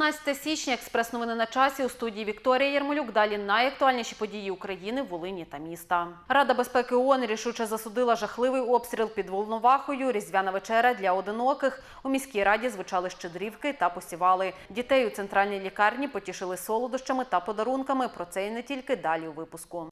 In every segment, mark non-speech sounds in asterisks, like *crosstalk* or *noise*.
14 січня, експрес-новини на часі у студії Вікторія Єрмолюк. Далі найактуальніші події України, Волині та міста. Рада безпеки ООН рішуче засудила жахливий обстріл під Волновахою. Різдвяна вечеря для одиноких. У міській раді звучали щедрівки та посівали. Дітей у центральній лікарні потішили солодощами та подарунками. Про це і не тільки далі у випуску.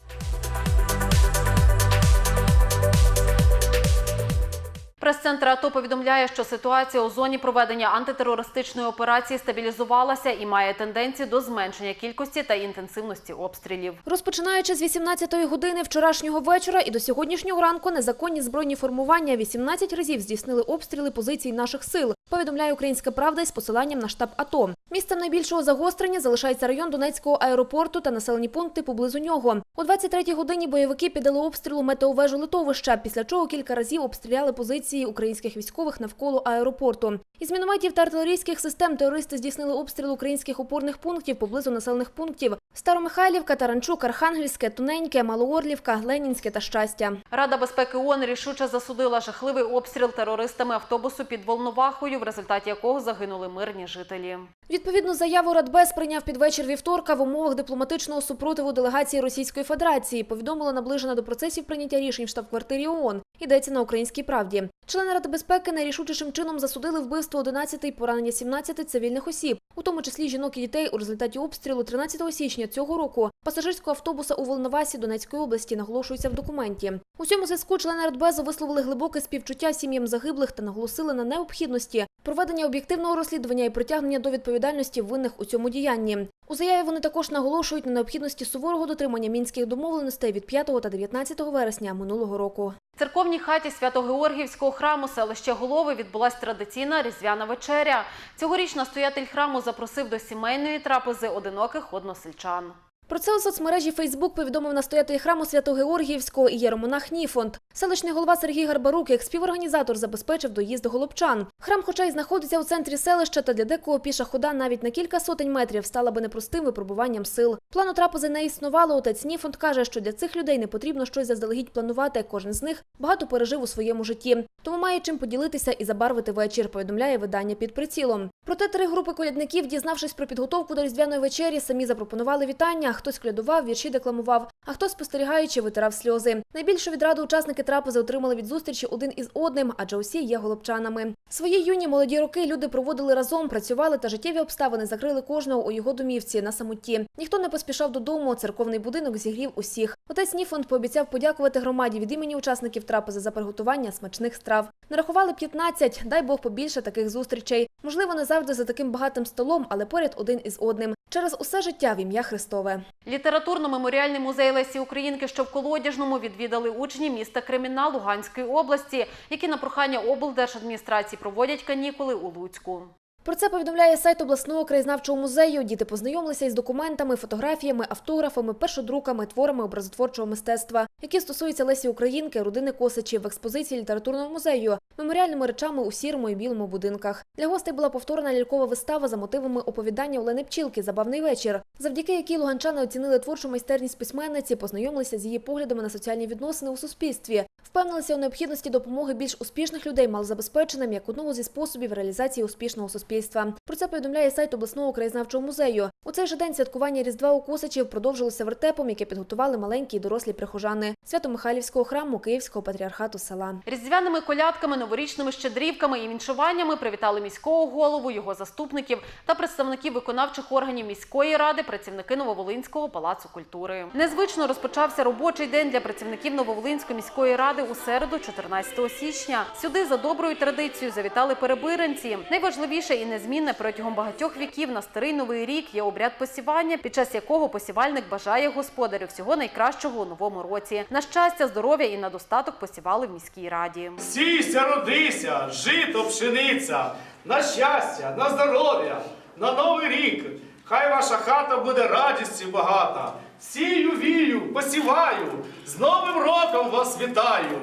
Прес-центр АТО повідомляє, що ситуація у зоні проведення антитерористичної операції стабілізувалася і має тенденцію до зменшення кількості та інтенсивності обстрілів. Розпочинаючи з 18-ї години вчорашнього вечора і до сьогоднішнього ранку незаконні збройні формування 18 разів здійснили обстріли позицій наших сил, повідомляє Українська Правда із посиланням на штаб АТО. Місцем найбільшого загострення залишається район Донецького аеропорту та населені пункти поблизу нього. О 23-й годині бойовики піддали обстрілу метеовежу литовища, після чого кілька разів обстріляли позиції українських військових навколо аеропорту. Із мінометів та артилерійських систем терористи здійснили обстріл українських опорних пунктів поблизу населених пунктів Старомихайлівка, Таранчук, Архангельське, Туненьке, Малоорлівка, Ленінське та Щастя. Рада безпеки ООН рішуче засудила жахливий обстріл терористами автобусу під Волновахою, в результаті якого загинули мирні жителі. Відповідну заяву Радбез прийняв під вечір вівторка в умовах дипломатичного супротиву делегації Російської Федерації. Повідомила наближена до процесів прийняття рішень в штаб-квартирі ООН. Йдеться на українській правді. Члени Ради безпеки найрішучішим чином засудили вбивство 11 і поранення 17 цивільних осіб, у тому числі жінок і дітей у результаті обстрілу 13 січня цього року пасажирського автобуса у Волновасі Донецької області наголошується в документі. У цьому зв'язку члени Радбезу висловили глибоке співчуття сім'ям загиблих та наголосили на необхідності проведення об'єктивного розслідування і притягнення до відповідальності винних у цьому діянні. У заяві вони також наголошують на необхідності суворого дотримання мінських домовленостей від 5 та 19 вересня минулого року. В церковній хаті Свято-Георгіївського храму селище Голови відбулась традиційна різдвяна вечеря. Цьогоріч настоятель храму запросив до сімейної трапези одиноких односельчан. Про це у соцмережі Фейсбук повідомив настоятель храму Свято-Георгіївського і єромонах Ніфонд. Селищний голова Сергій Гарбарук, як співорганізатор, забезпечив доїзд голубчан. Храм, хоча й знаходиться у центрі селища, та для декого піша хода навіть на кілька сотень метрів стала би непростим випробуванням сил. Плану трапези не існувало. Отець Ніфонд каже, що для цих людей не потрібно щось заздалегідь планувати. Кожен з них багато пережив у своєму житті. Тому має чим поділитися і забарвити вечір, повідомляє видання під прицілом. Проте три групи колядників, дізнавшись про підготовку до різдвяної вечері, самі запропонували вітання. Хтось колядував, вірші декламував, а хтось спостерігаючи витирав сльози. Найбільшу відраду учасники трапези отримали від зустрічі один із одним, адже усі є голубчанами. Свої юні молоді роки люди проводили разом, працювали та життєві обставини закрили кожного у його домівці на самоті. Ніхто не поспішав додому. Церковний будинок зігрів усіх. Отець Ніфонд пообіцяв подякувати громаді від імені учасників трапези за приготування смачних страв. Нарахували 15, дай Бог побільше таких зустрічей. Можливо, не завжди за таким багатим столом, але поряд один із одним. Через усе життя в ім'я Христове. Літературно-меморіальний музей Лесі Українки, що в Колодяжному, відвідали учні міста Кримінал Луганської області, які на прохання облдержадміністрації проводять канікули у Луцьку. Про це повідомляє сайт обласного краєзнавчого музею. Діти познайомилися із документами, фотографіями, автографами, першодруками, творами образотворчого мистецтва, які стосуються Лесі Українки, родини Косичів в експозиції літературного музею, меморіальними речами у сірому і білому будинках. Для гостей була повторена лялькова вистава за мотивами оповідання Олени Пчілки Забавний вечір, завдяки якій луганчани оцінили творчу майстерність письменниці, познайомилися з її поглядами на соціальні відносини у суспільстві, впевнилися у необхідності допомоги більш успішних людей малозабезпеченим як одного зі способів реалізації успішного суспільства. Про це повідомляє сайт обласного краєзнавчого музею. У цей же день святкування Різдва у Косачів продовжилося вертепом, яке підготували маленькі і дорослі прихожани Свято-Михайлівського храму Київського патріархату села. Різдвяними колядками, новорічними щедрівками і віншуваннями привітали міського голову, його заступників та представників виконавчих органів міської ради, працівники Нововолинського палацу культури. Незвично розпочався робочий день для працівників Нововолинської міської ради у середу, 14 січня. Сюди за доброю традицією завітали перебиренці. Найважливіше і незмінне протягом багатьох віків на старий новий рік є обряд посівання, під час якого посівальник бажає господарю всього найкращого у новому році. На щастя, здоров'я і на достаток посівали в міській раді. Сійся, родися, жито, пшениця, на щастя, на здоров'я, на новий рік. Хай ваша хата буде радістю багата. Сію, вію, посіваю, з Новим роком вас вітаю.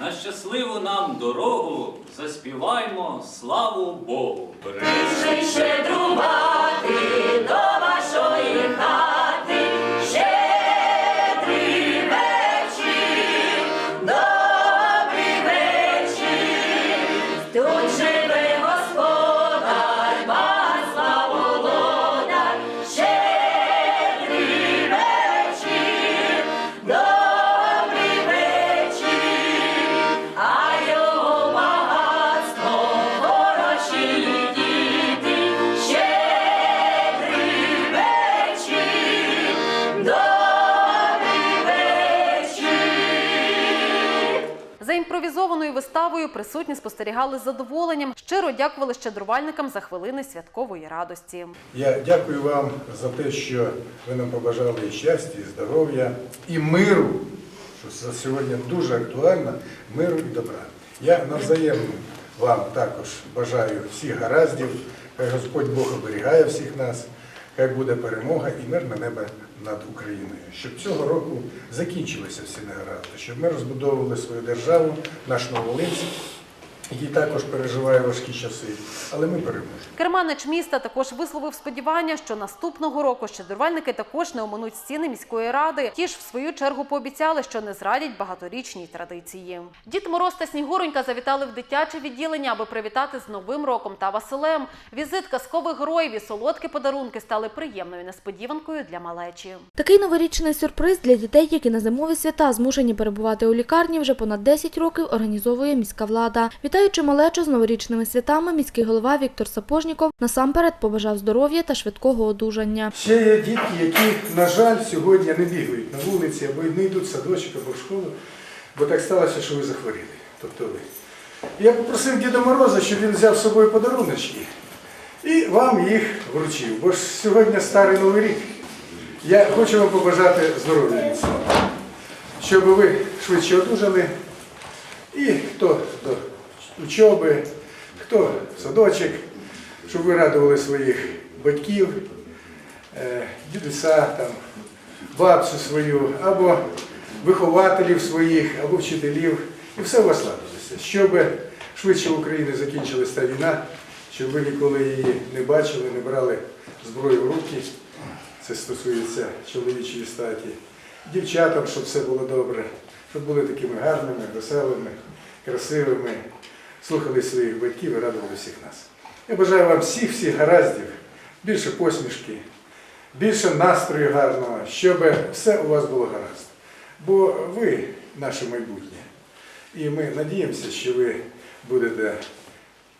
На щасливу нам дорогу заспіваймо славу Богу. Прийшли щедрувати до виставою присутні спостерігали з задоволенням, щиро дякували щедрувальникам за хвилини святкової радості. Я дякую вам за те, що ви нам побажали і щастя, і здоров'я, і миру, що сьогодні дуже актуально, миру і добра. Я навзаєм вам також бажаю всіх гараздів, хай Господь Бог оберігає всіх нас, хай буде перемога і мирне небо над Україною. Щоб цього року закінчилися всі негаразди, щоб ми розбудовували свою державу, наш Новолинськ, який також переживає важкі часи, але ми переможемо. Керманич міста також висловив сподівання, що наступного року щедрувальники також не оминуть стіни міської ради. Ті ж в свою чергу пообіцяли, що не зрадять багаторічній традиції. Дід Мороз та Снігуронька завітали в дитяче відділення, аби привітати з Новим роком та Василем. Візит казкових героїв і солодкі подарунки стали приємною несподіванкою для малечі. Такий новорічний сюрприз для дітей, які на зимові свята змушені перебувати у лікарні, вже понад 10 років організовує міська влада. Вітаючи малечу з новорічними святами, міський голова Віктор Сапожніков насамперед побажав здоров'я та швидкого одужання. Ще є дітки, які, на жаль, сьогодні не бігають на вулиці або не йдуть в садочок або в школу, бо так сталося, що ви захворіли. Тобто ви. Я попросив Діда Мороза, щоб він взяв з собою подаруночки і вам їх вручив. Бо ж сьогодні старий новий рік. Я хочу вам побажати здоров'я щоб ви швидше одужали. І хто до учоби, хто в садочок, щоб ви радували своїх батьків, е, дідуся, там, бабцю свою, або вихователів своїх, або вчителів. І все у вас ладилося. Щоб швидше в Україні закінчилась та війна, щоб ви ніколи її не бачили, не брали зброю в руки. Це стосується чоловічої статі. Дівчатам, щоб все було добре, щоб були такими гарними, веселими, красивими, слухали своїх батьків і радували всіх нас. Я бажаю вам всіх всіх гараздів, більше посмішки, більше настрою гарного, щоб все у вас було гаразд. Бо ви наше майбутнє. І ми надіємося, що ви будете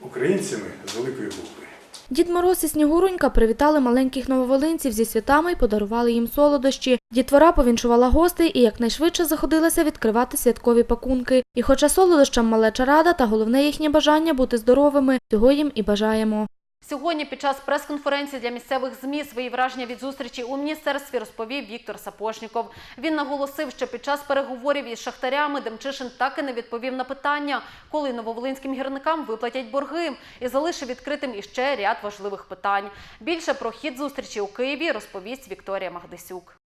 українцями з великої букви. Дід Мороз і Снігуронька привітали маленьких нововолинців зі святами і подарували їм солодощі. Дітвора повіншувала гостей і якнайшвидше заходилася відкривати святкові пакунки. І хоча солодощам малеча рада та головне їхнє бажання бути здоровими, цього їм і бажаємо. Сьогодні під час прес-конференції для місцевих ЗМІ свої враження від зустрічі у міністерстві розповів Віктор Сапожніков. Він наголосив, що під час переговорів із шахтарями Демчишин так і не відповів на питання, коли нововолинським гірникам виплатять борги, і залишив відкритим іще ряд важливих питань. Більше про хід зустрічі у Києві розповість Вікторія Магдисюк.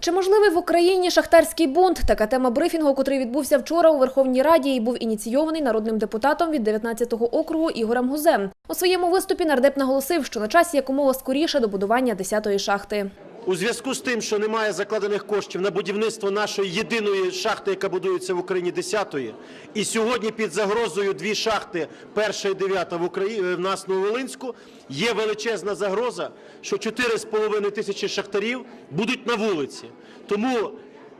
Чи можливий в Україні шахтарський бунт? Така тема брифінгу, котрий відбувся вчора у Верховній Раді і був ініційований народним депутатом від 19-го округу Ігорем Гузем. У своєму виступі нардеп наголосив, що на часі якомога скоріше добудування 10-ї шахти. У зв'язку з тим, що немає закладених коштів на будівництво нашої єдиної шахти, яка будується в Україні 10-ї, і сьогодні під загрозою дві шахти, перша і дев'ята в Україні в нас на Волинську, є величезна загроза, що 4,5 тисячі шахтарів будуть на вулиці. Тому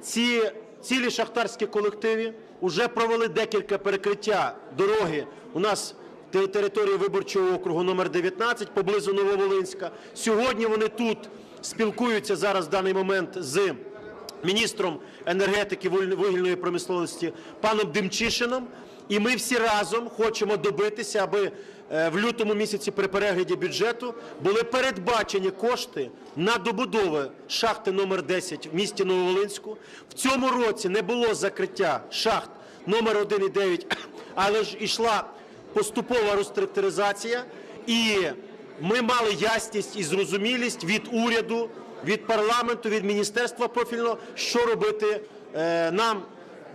ці цілі шахтарські колективи вже провели декілька перекриття дороги. У нас території виборчого округу номер 19 поблизу Нововолинська. Сьогодні вони тут спілкуються зараз в даний момент з міністром енергетики вугіль- вугільної промисловості паном Демчишином. І ми всі разом хочемо добитися, аби е, в лютому місяці при перегляді бюджету були передбачені кошти на добудову шахти номер 10 в місті Нововолинську. В цьому році не було закриття шахт номер 1 і 9, *clears throat* але ж ішла поступова реструктуризація, і ми мали ясність і зрозумілість від уряду, від парламенту, від міністерства профільного, що робити е, нам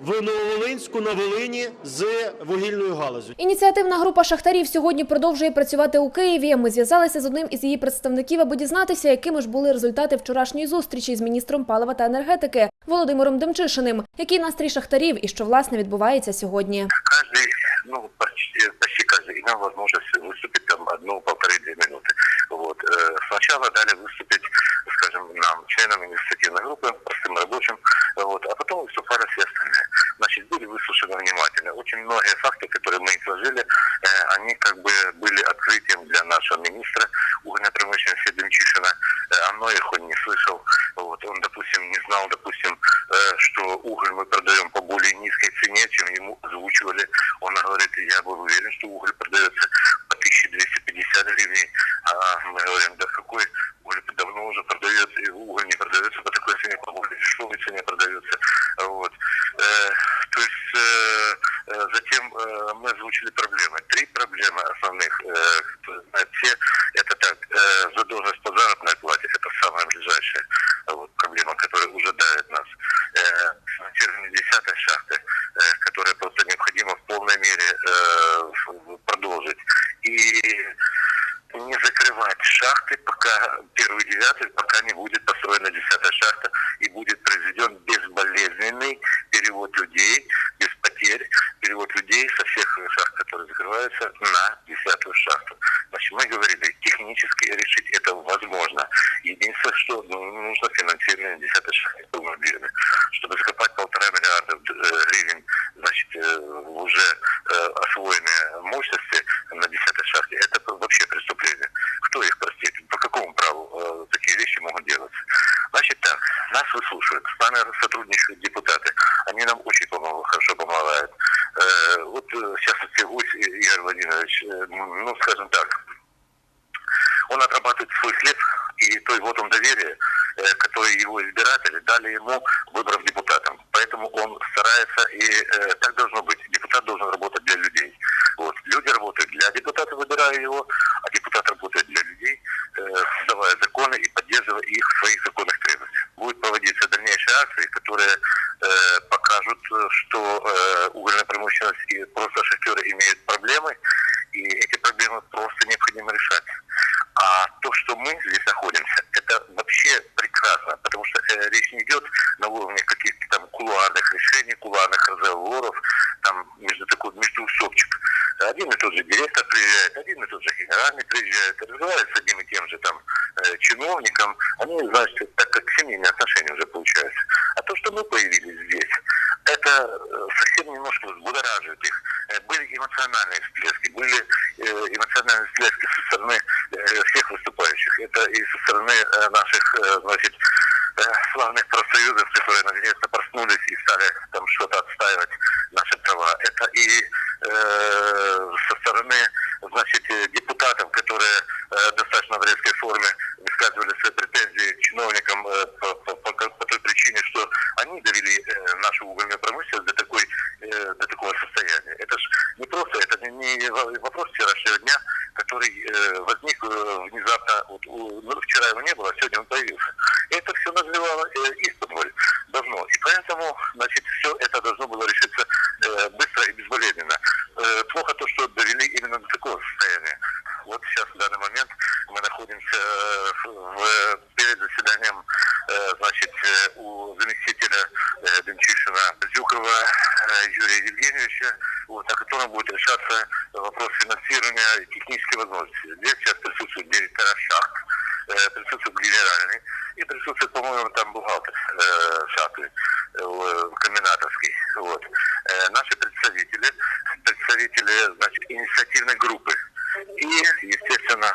в Нововолинську, на Волині з вугільною галузю. Ініціативна група шахтарів сьогодні продовжує працювати у Києві. Ми зв'язалися з одним із її представників, аби дізнатися, якими ж були результати вчорашньої зустрічі з міністром палива та енергетики Володимиром Демчишиним. Який настрій шахтарів і що власне відбувається сьогодні? каждый, ну, почти, почти каждый имел возможность выступить там одну-полторы-две минуты. Сначала дали выступить, скажем, нам, членам инициативной группы, простым рабочим, вот, а потом выступали все остальные. Значит, были выслушаны внимательно. Очень многие факты, которые мы изложили, э, они как бы были открытием для нашего министра угольной промышленности Демчишина. Э, О многих он не слышал. Вот. Он, допустим, не знал, допустим, э, что уголь мы продаем по более низкой цене, чем ему озвучивали. uh, нас выслушивают, с нами сотрудничают депутаты. Они нам очень помогают, хорошо помогают. Э, вот э, в частности Гусь Игорь Владимирович, э, ну, скажем так, он отрабатывает свой хлеб, и той вот он доверие, э, который его избиратели дали ему, выбрав депутатом. Поэтому он старается, и э, что мы здесь находимся, это вообще прекрасно, потому что э, речь не идет на уровне каких-то там кулуарных решений, кулуарных разговоров, там между такой междуусобчик. Один и тот же директор приезжает, один и тот же генеральный приезжает, разговаривает с одним и тем же там э, чиновником. Они, значит, и присутствует, по-моему, там бухгалтер э, шахты, э, комбинаторский. Вот. Э, наши представители, представители, значит, инициативной группы и, естественно,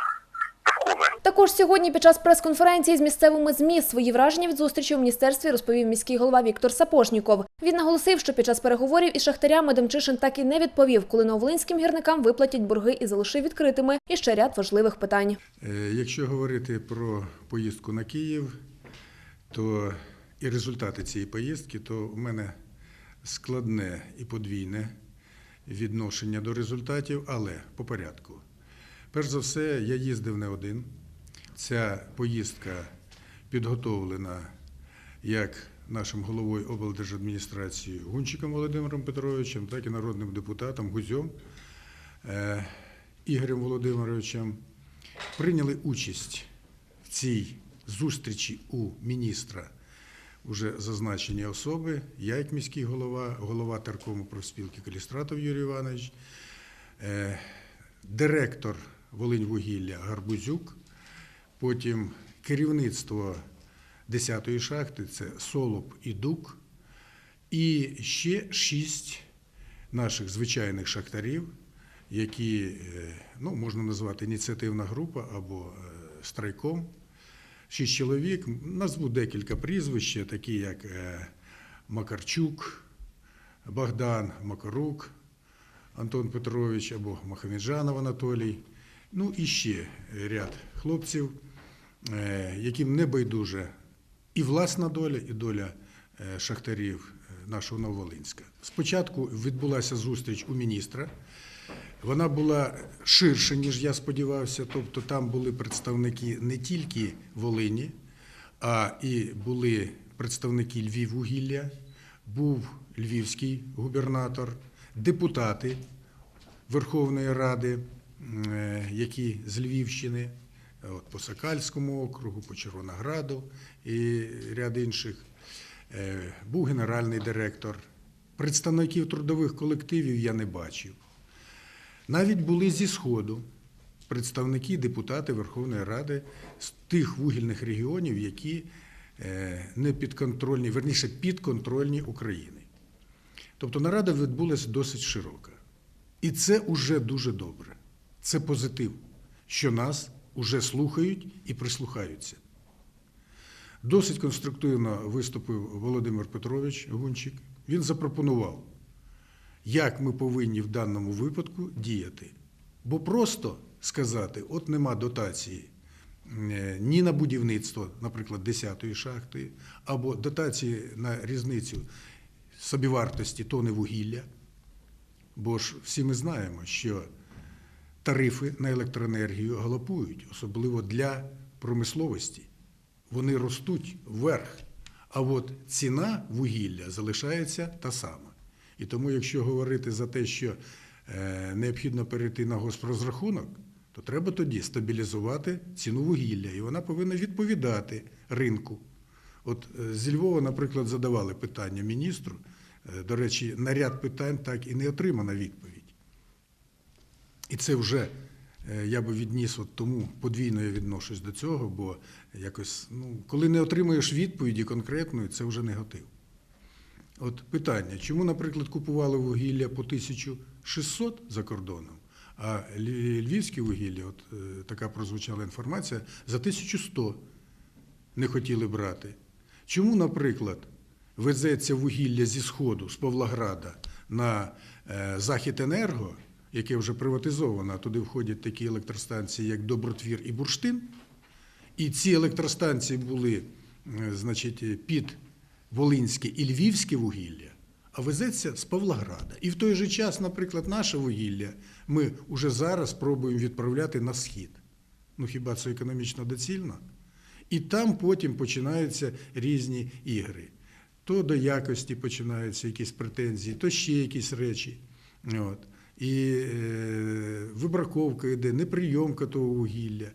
профкомы. Також сьогодні під час прес-конференції з місцевими ЗМІ свої враження від зустрічі у міністерстві розповів міський голова Віктор Сапожніков. Він наголосив, що під час переговорів із шахтарями Демчишин так і не відповів, коли новолинським гірникам виплатять борги і залишив відкритими і ще ряд важливих питань. Е, Якщо говорити про поїздку на Київ, то і результати цієї поїздки, то у мене складне і подвійне відношення до результатів, але по порядку. Перш за все, я їздив не один. Ця поїздка підготовлена як нашим головою облдержадміністрації Гунчиком Володимиром Петровичем, так і народним депутатом Гузьом е, Ігорем Володимировичем прийняли участь в цій зустрічі у міністра уже зазначені особи, я як міський голова, голова Теркому профспілки Калістратов Юрій Іванович, е, директор Волиньвугілля Гарбузюк, потім керівництво 10-ї шахти це Солоб і Дук, і ще шість наших звичайних шахтарів, які е, ну, можна назвати ініціативна група або е, страйком, шість чоловік. Назву декілька прізвищ, такі як е, Макарчук, Богдан Макарук, Антон Петрович або Махамеджанов Анатолій. Ну і ще ряд хлопців, е, яким не байдуже і власна доля, і доля е, шахтарів нашого Нововолинська. Спочатку відбулася зустріч у міністра. Вона була ширша, ніж я сподівався. Тобто там були представники не тільки Волині, а і були представники Львіввугілля, був львівський губернатор, депутати Верховної Ради, е, які з Львівщини, от по Сокальському округу, по Червонограду і ряд інших. Е, Був генеральний директор. Представників трудових колективів я не бачив. Навіть були зі Сходу представники, депутати Верховної Ради з тих вугільних регіонів, які е, не підконтрольні, верніше підконтрольні України. Тобто нарада відбулася досить широка. І це уже дуже добре. Це позитив, що нас уже слухають і прислухаються. Досить конструктивно виступив Володимир Петрович Гунчик. Він запропонував, як ми повинні в даному випадку діяти. Бо просто сказати, от нема дотації е, ні на будівництво, наприклад, 10-ї шахти, або дотації на різницю собівартості тони вугілля. Бо ж всі ми знаємо, що тарифи на електроенергію галопують, особливо для промисловості. Вони ростуть вверх. А от ціна вугілля залишається та сама. І тому, якщо говорити за те, що е, необхідно перейти на госпрозрахунок, то треба тоді стабілізувати ціну вугілля, і вона повинна відповідати ринку. От е, зі Львова, наприклад, задавали питання міністру. Е, До речі, на ряд питань так і не отримана відповідь. І це вже я би відніс от тому подвійно я відношусь до цього, бо якось, ну, коли не отримуєш відповіді конкретної, це вже негатив. От питання, чому, наприклад, купували вугілля по 1600 за кордоном, а львівське вугілля, от е, така прозвучала інформація, за 1100 не хотіли брати. Чому, наприклад, везеться вугілля зі Сходу, з Павлограда на е, Західенерго, яке вже приватизовано, туди входять такі електростанції, як Добротвір і Бурштин, і ці електростанції були е, значить, під Волинське і Львівське вугілля, а везеться з Павлограда. І в той же час, наприклад, наше вугілля ми вже зараз пробуємо відправляти на схід. Ну хіба це економічно доцільно? І там потім починаються різні ігри. То до якості починаються якісь претензії, то ще якісь речі. От. І е, вибраковка йде, неприйомка того вугілля.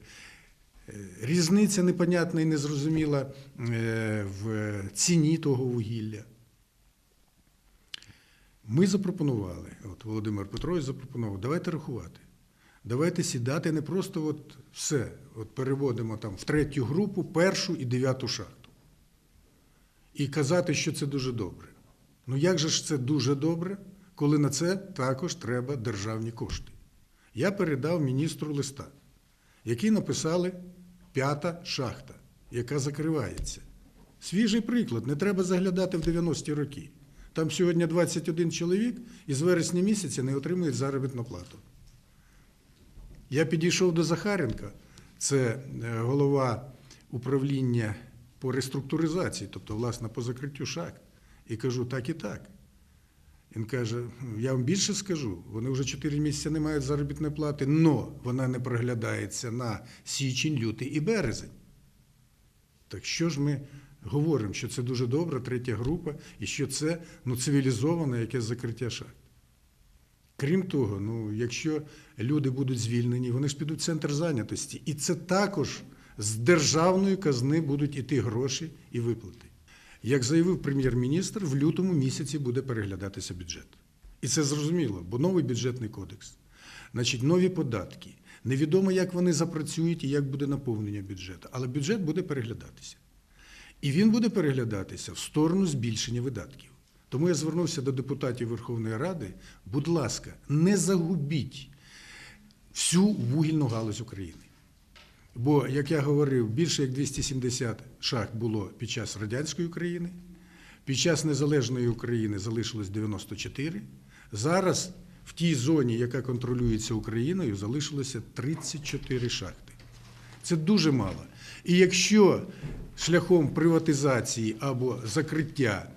Е, Різниця непонятна і незрозуміла е, в ціні того вугілля. Ми запропонували, от Володимир Петрович запропонував, давайте рахувати. Давайте сідати не просто от все, от переводимо там в третю групу, першу і дев'яту шахту. І казати, що це дуже добре. Ну як же ж це дуже добре, коли на це також треба державні кошти? Я передав міністру листа, який написали п'ята шахта, яка закривається. Свіжий приклад, не треба заглядати в 90-ті роки. Там сьогодні 21 чоловік і з вересня місяця не отримують заробітну плату. Я підійшов до Захаренка, це е, голова управління по реструктуризації, тобто, власне, по закриттю шахт, і кажу, так і так. Він каже: я вам більше скажу, вони вже 4 місяці не мають заробітної плати, але вона не проглядається на січень, лютий і березень. Так що ж ми говоримо, що це дуже добра третя група і що це ну, цивілізоване якесь закриття шахт? Крім того, ну, якщо люди будуть звільнені, вони ж підуть в центр зайнятості. І це також з державної казни будуть іти гроші і виплати. Як заявив прем'єр-міністр, в лютому місяці буде переглядатися бюджет. І це зрозуміло, бо новий бюджетний кодекс, значить, нові податки. Невідомо, як вони запрацюють і як буде наповнення бюджету, але бюджет буде переглядатися. І він буде переглядатися в сторону збільшення видатків. Тому я звернувся до депутатів Верховної Ради, будь ласка, не загубіть всю вугільну галузь України. Бо, як я говорив, більше як 270 шахт було під час радянської України, під час незалежної України залишилось 94. Зараз в тій зоні, яка контролюється Україною, залишилося 34 шахти. Це дуже мало. І якщо шляхом приватизації або закриття,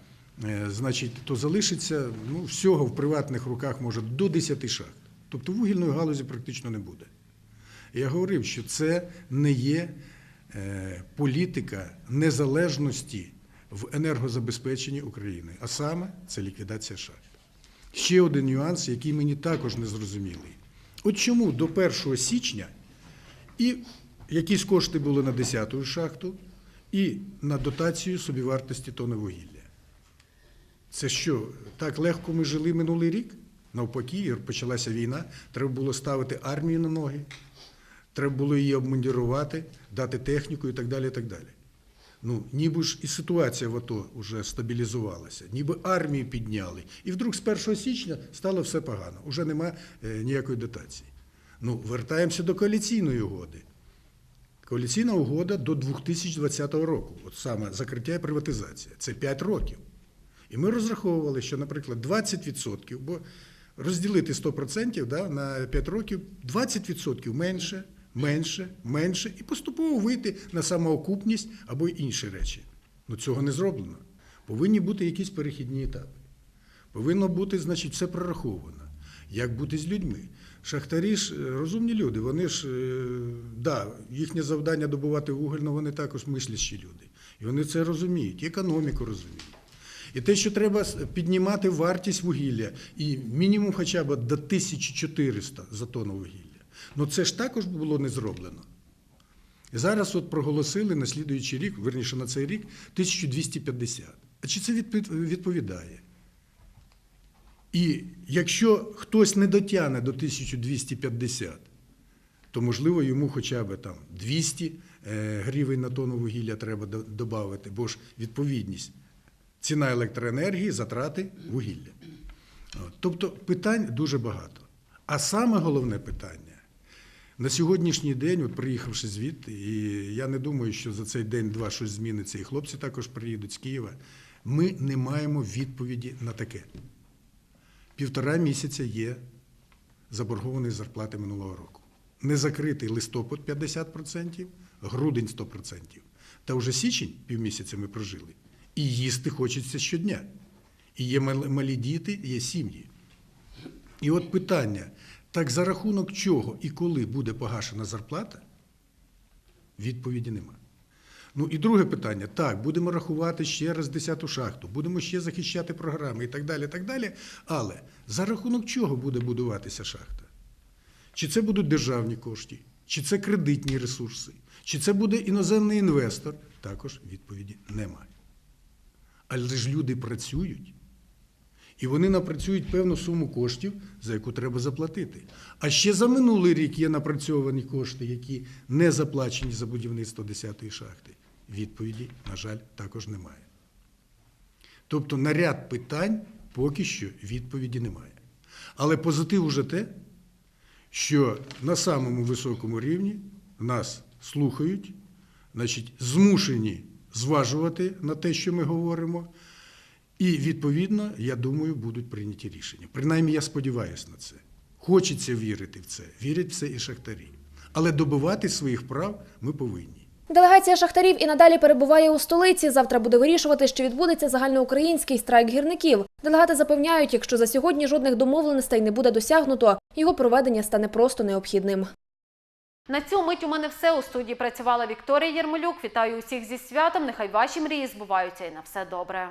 е, значить, то залишиться ну, всього в приватних руках може до 10 шахт. Тобто вугільної галузі практично не буде. Я говорив, що це не є е, політика незалежності в енергозабезпеченні України, а саме це ліквідація шахт. Ще один нюанс, який мені також не зрозумілий. От чому до 1 січня і якісь кошти були на 10-ту шахту, і на дотацію собівартості тони вугілля. Це що, так легко ми жили минулий рік? Навпаки, почалася війна, треба було ставити армію на ноги, треба було її обмундірувати, дати техніку і так далі. І так далі. Ну, ніби ж і ситуація в АТО вже стабілізувалася, ніби армію підняли. І вдруг з 1 січня стало все погано. Уже нема е, ніякої дотації. Ну, вертаємося до коаліційної угоди. Коаліційна угода до 2020 року, от саме закриття і приватизація. Це 5 років. І ми розраховували, що, наприклад, 20%, бо розділити 100% да, на 5 років, 20% менше, менше, менше, і поступово вийти на самоокупність або інші речі. Ну цього не зроблено. Повинні бути якісь перехідні етапи. Повинно бути, значить, все прораховано. Як бути з людьми? Шахтарі ж е, розумні люди, вони ж, е, да, їхнє завдання добувати вуголь, але вони також мислячі люди. І вони це розуміють, економіку розуміють. І те, що треба піднімати вартість вугілля, і мінімум хоча б до 1400 за тонну вугілля. Ну це ж також було не зроблено. І зараз от проголосили на слідуючий рік, верніше на цей рік, 1250. А чи це відповідає? І якщо хтось не дотягне до 1250, то можливо йому хоча б там 200 е, гривень на тонну вугілля треба додати, бо ж відповідність. Ціна електроенергії, затрати вугілля. Тобто питань дуже багато. А саме головне питання на сьогоднішній день, от приїхавши звідти, і я не думаю, що за цей день-два щось зміниться, і хлопці також приїдуть з Києва. Ми не маємо відповіді на таке. Півтора місяця є заборгованої зарплати минулого року. Не закритий листопад 50%, грудень 100%. Та вже січень півмісяця ми прожили. І їсти хочеться щодня. І є малі діти, є сім'ї. І от питання: так за рахунок чого і коли буде погашена зарплата? Відповіді нема. Ну і друге питання: так, будемо рахувати ще раз 10-ту шахту, будемо ще захищати програми і так далі. так далі. Але за рахунок чого буде будуватися шахта? Чи це будуть державні кошти, чи це кредитні ресурси, чи це буде іноземний інвестор? Також відповіді немає. Але ж люди працюють. І вони напрацюють певну суму коштів, за яку треба заплатити. А ще за минулий рік є напрацьовані кошти, які не заплачені за будівництво 10-ї шахти. Відповіді, на жаль, також немає. Тобто на ряд питань поки що відповіді немає. Але позитив уже те, що на самому високому рівні нас слухають, значить, змушені зважувати на те, що ми говоримо. І відповідно, я думаю, будуть прийняті рішення. Принаймні, я сподіваюся на це. Хочеться вірити в це, вірять в це і шахтарі. Але добивати своїх прав ми повинні. Делегація шахтарів і надалі перебуває у столиці. Завтра буде вирішувати, чи відбудеться загальноукраїнський страйк гірників. Делегати запевняють, якщо за сьогодні жодних домовленостей не буде досягнуто, його проведення стане просто необхідним. На цю мить у мене все. У студії працювала Вікторія Єрмолюк. Вітаю усіх зі святом. Нехай ваші мрії збуваються і на все добре.